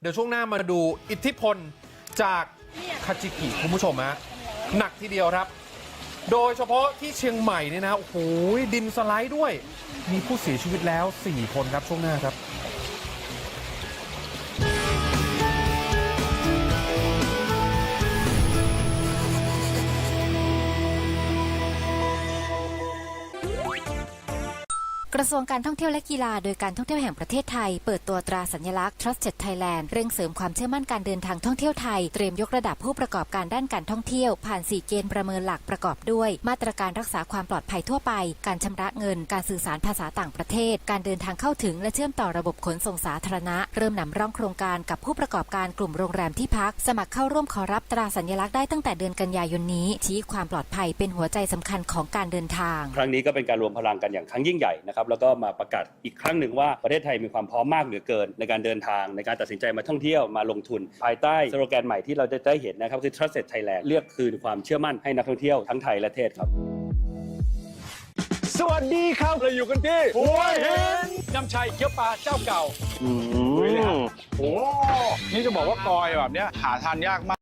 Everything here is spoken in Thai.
เดี๋ยวช่วงหน้ามาดูอิทธิพลจากคาจิกิคุณผู้ชมฮะหนักทีเดียวครับ โดยเฉพาะที่เชียงใหม่เนี่ยนะโอ้โหดินสไลด์ด้วย มีผู้เสียชีวิตแล้ว 4 คนครับช่วงหน้าครับ กระทรวงการท่องเที่ยวและกีฬาโดยการท่องเที่ยวแห่งประเทศไทย เปิดตัวตราสัญลักษณ์ Trusted Thailand เร่งเสริมความเชื่อมั่นการเดินทางท่องเที่ยวไทย เตรียมยกระดับผู้ประกอบการด้านการท่องเที่ยว ผ่าน 4 เกณฑ์ประเมินหลักประกอบด้วย มาตรการรักษาความปลอดภัยทั่วไป การชำระเงิน การสื่อสารภาษาต่างประเทศ การเดินทางเข้าถึงและเชื่อมต่อระบบขนส่งสาธารณะ เริ่มนำร่องโครงการกับผู้ประกอบการกลุ่มโรงแรมที่พัก สมัครเข้าร่วมขอรับตราสัญลักษณ์ได้ตั้งแต่เดือนกันยายนนี้ ชี้ความปลอดภัยเป็นหัวใจสำคัญของการเดินทาง ครั้งนี้ก็เป็นการรวมพลังกันอย่างครั้งยิ่งใหญ่นะครับแล้วก็มาประกาศอีกครั้งหนึ่งว่าประเทศไทยมีความพร้อมมากเหลือเกิน ในการเดินทางในการตัดสินใจมาท่องเที่ยวมาลงทุน ภายใต้สโลแกนใหม่ที่เราจะได้เห็นนะครับคือ Trusted Thailand เรียกคืนความเชื่อมั่นให้นักท่องเที่ยวทั้งไทยและเทศครับ สวัสดีครับเราอยู่กันที่หัวหินน้ำชัยเกี๊ยวปลาเจ้าเก่าลุยเลยฮะโอ้นี่จะบอกว่ากอยแบบเนี้ยหาทานยากมาก